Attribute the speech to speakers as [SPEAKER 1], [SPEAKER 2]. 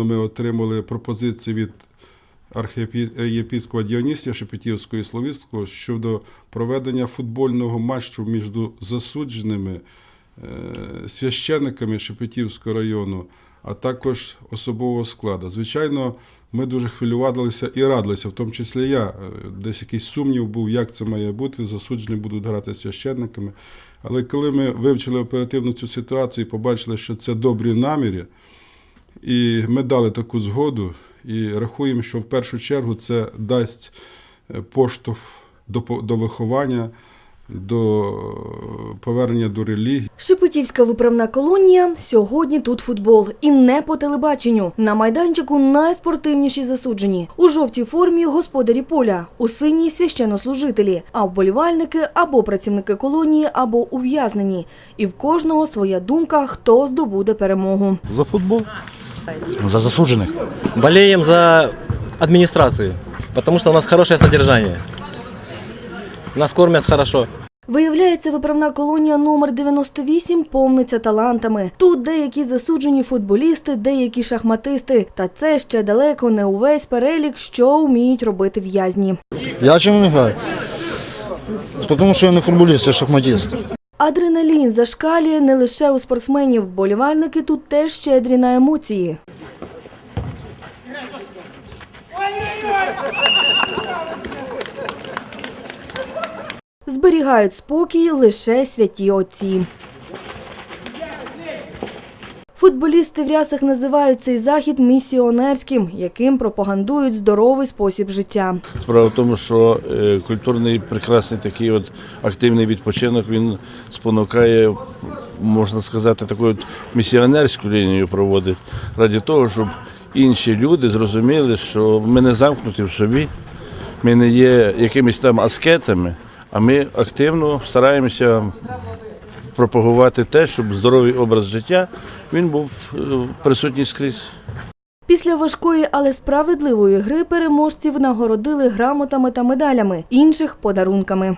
[SPEAKER 1] Ми отримали пропозиції від архієпіскопа Діонісія Шепетівського і Словіцького щодо проведення футбольного матчу між засудженими е, священниками Шепетівського району, а також особового складу. Звичайно, ми дуже хвилювалися і радилися, в тому числі я. Е, Десь якийсь сумнів був, як це має бути. Засуджені будуть грати священниками. Але коли ми вивчили оперативно цю ситуацію і побачили, що це добрі наміри, і ми дали таку згоду і рахуємо, що в першу чергу це дасть е, поштовх до, по- до виховання, до е, повернення до релігії.
[SPEAKER 2] Шепетівська виправна колонія. Сьогодні тут футбол. І не по телебаченню. На майданчику найспортивніші засуджені. У жовтій формі господарі поля, у синій священнослужителі, а вболівальники або працівники колонії, або ув'язнені. І в кожного своя думка, хто здобуде перемогу.
[SPEAKER 3] За футбол.
[SPEAKER 4] За засуджених.
[SPEAKER 5] Болеем за администрацию, потому что у нас хорошее содержание. Нас кормят хорошо.
[SPEAKER 2] Виявляється, виправна колонія номер 98 повниться талантами. Тут деякі засуджені футболісти, деякі шахматисти. Та це ще далеко не увесь перелік, що вміють робити в'язні.
[SPEAKER 4] Я чому не граю? Тому що я не футболіст, я шахматист.
[SPEAKER 2] Адреналін зашкалює не лише у спортсменів. Вболівальники тут теж щедрі на емоції. Зберігають спокій лише святі отці. Футболісти в рясах називають цей захід місіонерським, яким пропагандують здоровий спосіб життя.
[SPEAKER 3] Справа в тому, що е, культурний прекрасний такий от активний відпочинок він спонукає, можна сказати, таку от місіонерську лінію проводить раді того, щоб інші люди зрозуміли, що ми не замкнуті в собі, ми не є якимись там аскетами, а ми активно стараємося пропагувати те, щоб здоровий образ життя він був е, присутній скрізь.
[SPEAKER 2] Після важкої, але справедливої гри переможців нагородили грамотами та медалями, інших подарунками.